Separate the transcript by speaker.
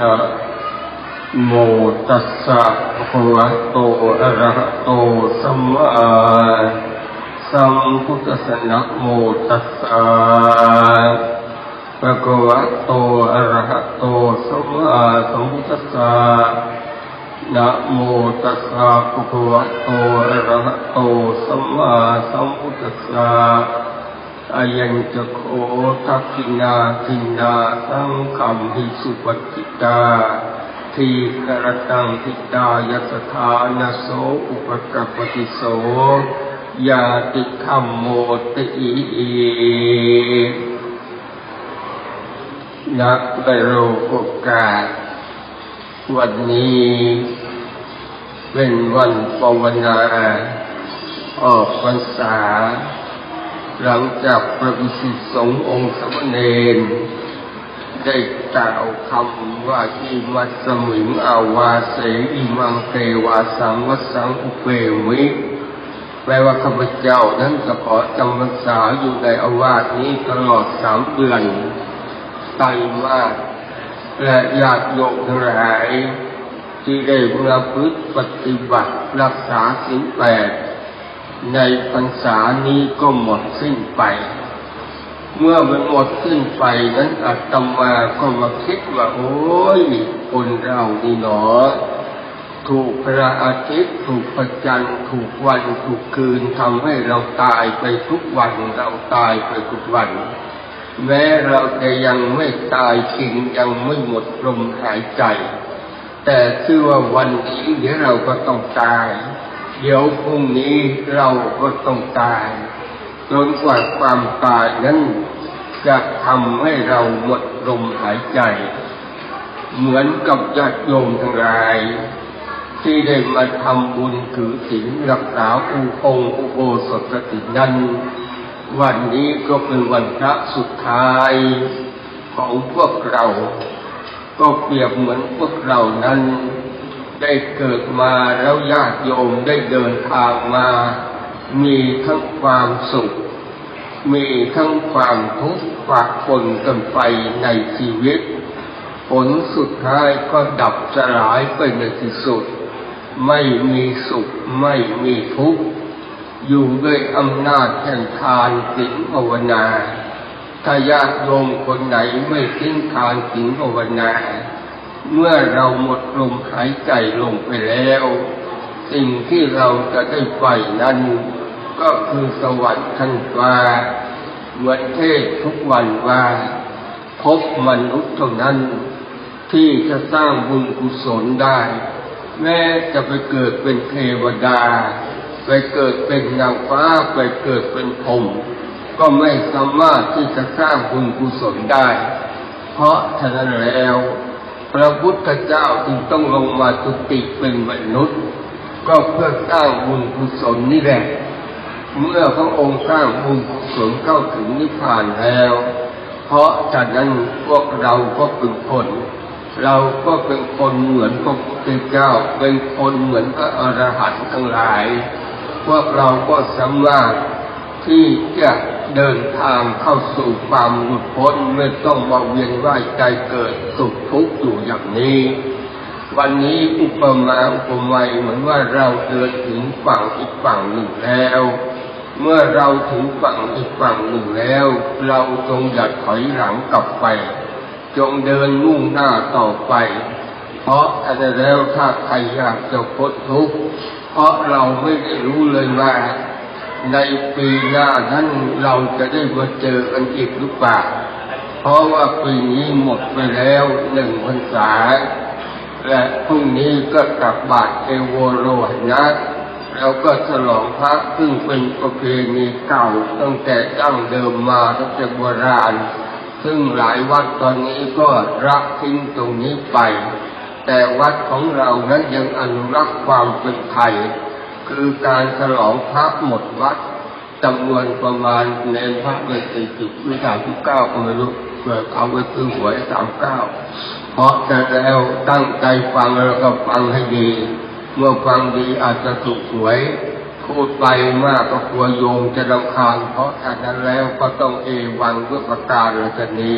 Speaker 1: นะโมตัสสะภะคะวะโตอะระหะโตสัมมาสัมพุทธัสสะนะโมตัสสะภะคะวะโตอะระหะโตสัมมาสัมพุทธัสสะนะโมตัสสะภะคะวะโตอะระหะโตสัมมาสัมพุทธัสสะ อายังจะโคทักขินาทินาสังคัมหิสุปจิตาทีกระตังทิตายสถานโสอุปกปติโสยาติคัมโมติอีนักไดโรโอกาส วันนี้เป็นวันภาวนา ออกพรรษา หลังจากพระวิสุทธสงฆ์องค์สมณเณรได้กล่าวคำว่าอิมัสสมิงอาวาเสอิมังเทวาสังวัสังอุเปมิแปลว่าข้าพเจ้านั้นจะขอจำพรรษาอยู่ในอาวาสนี้ตลอดสามเดือนไตรมาสและญาติโยมทั้งหลายที่ได้ประพฤติปฏิบัติรักษาสิ่งแปด ในพรรษานี้ก็หมดสิ้นไป เมื่อมันหมดสิ้นไปนั้นอาตมาก็มาคิดว่า โอ้ยคนเรานี่หนอ ถูกพระอาทิตย์ถูกพระจันทร์ถูกวันถูกคืนทำให้เราตายไปทุกวันเราตายไปทุกวัน แม้เราจะยังไม่ตายจริงยังไม่หมดลมหายใจ แต่ชื่อว่าวันนี้เดี๋ยวเราก็ต้องตาย เดี๋ยวพรุ่งนี้เราก็ต้องตายจนกว่าความตายนั้นจะทำให้เราหมดลมหายใจ เหมือนกับญาติโยมทั้งหลาย ที่ได้มาทำบุญถือศีลรักษาอุปงอุโบสถศีลนั้น วันนี้ก็เป็นวันพระสุดท้ายของพวกเรา ก็เปรียบเหมือนพวกเรานั้น ได้เกิดมาแล้วญาติโยมได้เดินทางมา มีทั้งความสุข มีทั้งความทุกข์ปะปนกันไปในชีวิต ผลสุดท้ายก็ดับสลายไปในที่สุด ไม่มีสุขไม่มีทุกข์อยู่ด้วยอำนาจแห่งทานศีลภาวนาถ้าญาติโยมคนไหนไม่ทิ้งทานศีลภาวนา เมื่อเราหมดลมหายใจลงไปแล้ว สิ่งที่เราจะได้ไปนั้น ก็คือสวรรค์ชั้นฟ้าเหมือนเทศทุกวันว่าพบมนุษย์เท่านั้น ที่จะสร้างบุญกุศลได้ แม้จะไปเกิดเป็นเทวดา ไปเกิดเป็นนางฟ้าไปเกิดเป็นพรมก็ไม่สามารถที่จะสร้างบุญกุศลได้ เพราะฉะนั้นแล้ว พระพุทธเจ้าจึงต้องลงมาตุติเป็นมนุษย์ ก็เพื่อสร้างบุญกุศลนี่แหละ เมื่อพระองค์สร้างบุญกุศลเข้าถึงนิพพานแล้ว เพราะฉะนั้นพวกเราก็เป็นคน เราก็เป็นคนเหมือนพระพุทธเจ้า เป็นคนเหมือนพระอรหันต์ทั้งหลาย พวกเราก็สามารถ ที่จะเดินทางเข้าสู่ความหลุดพ้นไม่ต้องมาเวียนว่ายใจเกิดสุขทุกข์อยู่อย่างนี้ วันนี้อุปมาอุปไมยเหมือนว่าเราเดินถึงฝั่งอีกฝั่งหนึ่งแล้ว เมื่อเราถึงฝั่งอีกฝั่งหนึ่งแล้ว เราจงอย่าถอยหลังกลับไป จงเดินมุ่งหน้าต่อไป เพราะอันนั้นแล้วถ้าใครอยากจะพ้นทุกข์เพราะเราไม่ได้รู้เลยว่า ในปีหน้านั้นเราจะได้มาเจอกันอีกหรือเปล่า เพราะว่าปีนี้หมดไปแล้วหนึ่งพรรษา และพรุ่งนี้ก็กลับบาตรเอโวโรหนะแล้วก็ฉลองพระซึ่งเป็นประเพณีเก่าตั้งแต่ดั้งเดิมมาตั้งแต่โบราณ ซึ่งหลายวัดตอนนี้ก็รักทิ้งตรงนี้ไป แต่วัดของเรานั้นยังอนุรักษ์ความเป็นไทย คือการฉลองพระหมดวัดจำนวนประมาณเนนพระเป็นสี่สิบหรือสามสิบเก้าก็ไม่รู้เกิดเอาไปซื้อหวยสามเก้าเพราะแต่แล้วตั้งใจฟังแล้วก็ฟังให้ดี เมื่อฟังดีอาจจะถูกหวยพูดไปมากก็กลัวโยมจะรำคาญเพราะฉะนั้นแล้วก็ต้องเอวังด้วยประการศนี